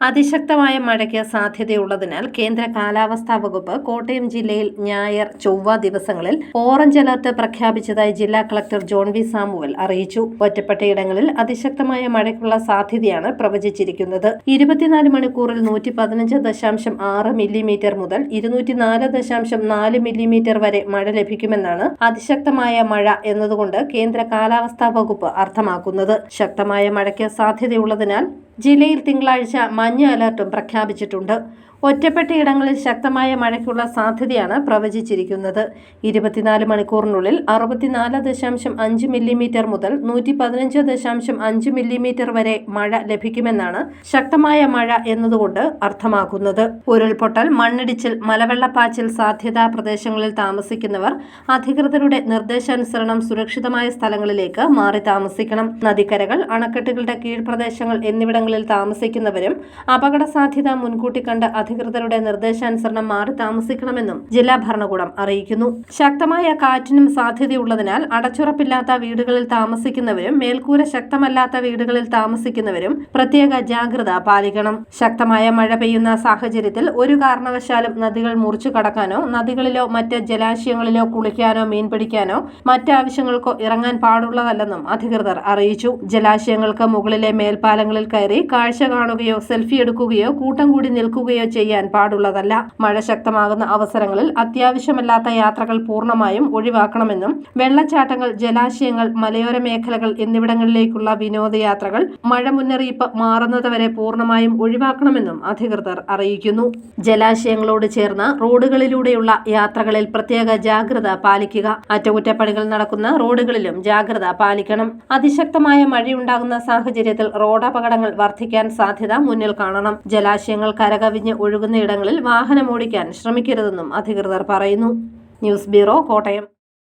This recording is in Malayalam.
അതിശക്തമായ മഴയ്ക്ക് സാധ്യതയുള്ളതിനാൽ കേന്ദ്ര കാലാവസ്ഥാ വകുപ്പ് കോട്ടയം ജില്ലയിൽ ഞായർ ചൊവ്വ ദിവസങ്ങളിൽ ഓറഞ്ച് അലർട്ട് പ്രഖ്യാപിച്ചതായി ജില്ലാ കളക്ടർ ജോൺ വി സാമുവൽ അറിയിച്ചു. ഒറ്റപ്പെട്ടയിടങ്ങളിൽ അതിശക്തമായ മഴയ്ക്കുള്ള സാധ്യതയാണ് പ്രവചിച്ചിരിക്കുന്നത്. ഇരുപത്തിനാല് മണിക്കൂറിൽ നൂറ്റി പതിനഞ്ച് ദശാംശം ആറ് മില്ലിമീറ്റർ മുതൽ ഇരുന്നൂറ്റിനാല് ദശാംശം നാല് മില്ലിമീറ്റർ വരെ മഴ ലഭിക്കുമെന്നാണ് അതിശക്തമായ മഴ എന്നതുകൊണ്ട് കേന്ദ്ര കാലാവസ്ഥാ വകുപ്പ് അർത്ഥമാക്കുന്നത്. ശക്തമായ മഴയ്ക്ക് സാധ്യതയുള്ളതിനാൽ ജില്ലയിൽ തിങ്കളാഴ്ച മഞ്ഞ അലർട്ടും പ്രഖ്യാപിച്ചിട്ടുണ്ട്. ഒറ്റപ്പെട്ടയിടങ്ങളിൽ ശക്തമായ മഴയ്ക്കുള്ള സാധ്യതയാണ് പ്രവചിച്ചിരിക്കുന്നത്. ഇരുപത്തിനാല് മണിക്കൂറിനുള്ളിൽ അറുപത്തിനാല് ദശാംശം അഞ്ച് മില്ലിമീറ്റർ മുതൽ നൂറ്റി പതിനഞ്ച് ദശാംശം അഞ്ച് മില്ലിമീറ്റർ വരെ മഴ ലഭിക്കുമെന്നാണ് ശക്തമായ മഴ എന്നതുകൊണ്ട് അർത്ഥമാക്കുന്നത്. ഉരുൾപൊട്ടൽ മണ്ണിടിച്ചിൽ മലവെള്ളപ്പാച്ചിൽ സാധ്യതാ പ്രദേശങ്ങളിൽ താമസിക്കുന്നവർ അധികൃതരുടെ നിർദ്ദേശാനുസരണം സുരക്ഷിതമായ സ്ഥലങ്ങളിലേക്ക് മാറി താമസിക്കണം. നദിക്കരകൾ അണക്കെട്ടുകളുടെ കീഴ്പ്രദേശങ്ങൾ എന്നിവിടങ്ങളിൽ താമസിക്കുന്നവരും അപകട സാധ്യത മുൻകൂട്ടി കണ്ട് അധികൃതരുടെ നിർദ്ദേശാനുസരണം മാറി താമസിക്കണമെന്നും ജില്ലാ ഭരണകൂടം അറിയിക്കുന്നു. ശക്തമായ കാറ്റിനും സാധ്യതയുള്ളതിനാൽ അടച്ചുറപ്പില്ലാത്ത വീടുകളിൽ താമസിക്കുന്നവരും മേൽക്കൂര ശക്തമല്ലാത്ത വീടുകളിൽ താമസിക്കുന്നവരും പ്രത്യേക ജാഗ്രത പാലിക്കണം. ശക്തമായ മഴ പെയ്യുന്ന സാഹചര്യത്തിൽ ഒരു കാരണവശാലും നദികൾ മുറിച്ചു കടക്കാനോ നദികളിലോ മറ്റ് ജലാശയങ്ങളിലോ കുളിക്കാനോ മീൻപിടിക്കാനോ മറ്റാവശ്യങ്ങൾക്കോ ഇറങ്ങാൻ പാടുള്ളതല്ലെന്നും അധികൃതർ അറിയിച്ചു. ജലാശയങ്ങൾക്ക് മുകളിലെ മേൽപ്പാലങ്ങളിൽ കയറി കാഴ്ച കാണുകയോ സെൽഫി എടുക്കുകയോ കൂട്ടം കൂടി നിൽക്കുകയോ ചെയ്യാൻ പാടുള്ളതല്ല. മഴ ശക്തമാകുന്ന അവസരങ്ങളിൽ അത്യാവശ്യമല്ലാത്ത യാത്രകൾ പൂർണമായും ഒഴിവാക്കണമെന്നും വെള്ളച്ചാട്ടങ്ങൾ ജലാശയങ്ങൾ മലയോര മേഖലകൾ എന്നിവിടങ്ങളിലേക്കുള്ള വിനോദയാത്രകൾ മഴ മുന്നറിയിപ്പ് മാറുന്നതുവരെ പൂർണമായും ഒഴിവാക്കണമെന്നും അധികൃതർ അറിയിക്കുന്നു. ജലാശയങ്ങളോട് ചേർന്ന റോഡുകളിലൂടെയുള്ള യാത്രകളിൽ പ്രത്യേക ജാഗ്രത പാലിക്കുക. അറ്റകുറ്റപ്പണികൾ നടക്കുന്ന റോഡുകളിലും ജാഗ്രത പാലിക്കണം. അതിശക്തമായ മഴയുണ്ടാകുന്ന സാഹചര്യത്തിൽ റോഡപകടങ്ങൾ വർദ്ധിക്കാൻ സാധ്യത മുന്നിൽ കാണണം. ജലാശയങ്ങൾ കരകവിഞ്ഞ് ഒഴുകുന്ന ഇടങ്ങളിൽ വാഹനം ഓടിക്കാൻ ശ്രമിക്കരുതെന്നും അധികൃതർ പറയുന്നു. News bureau Kottayam.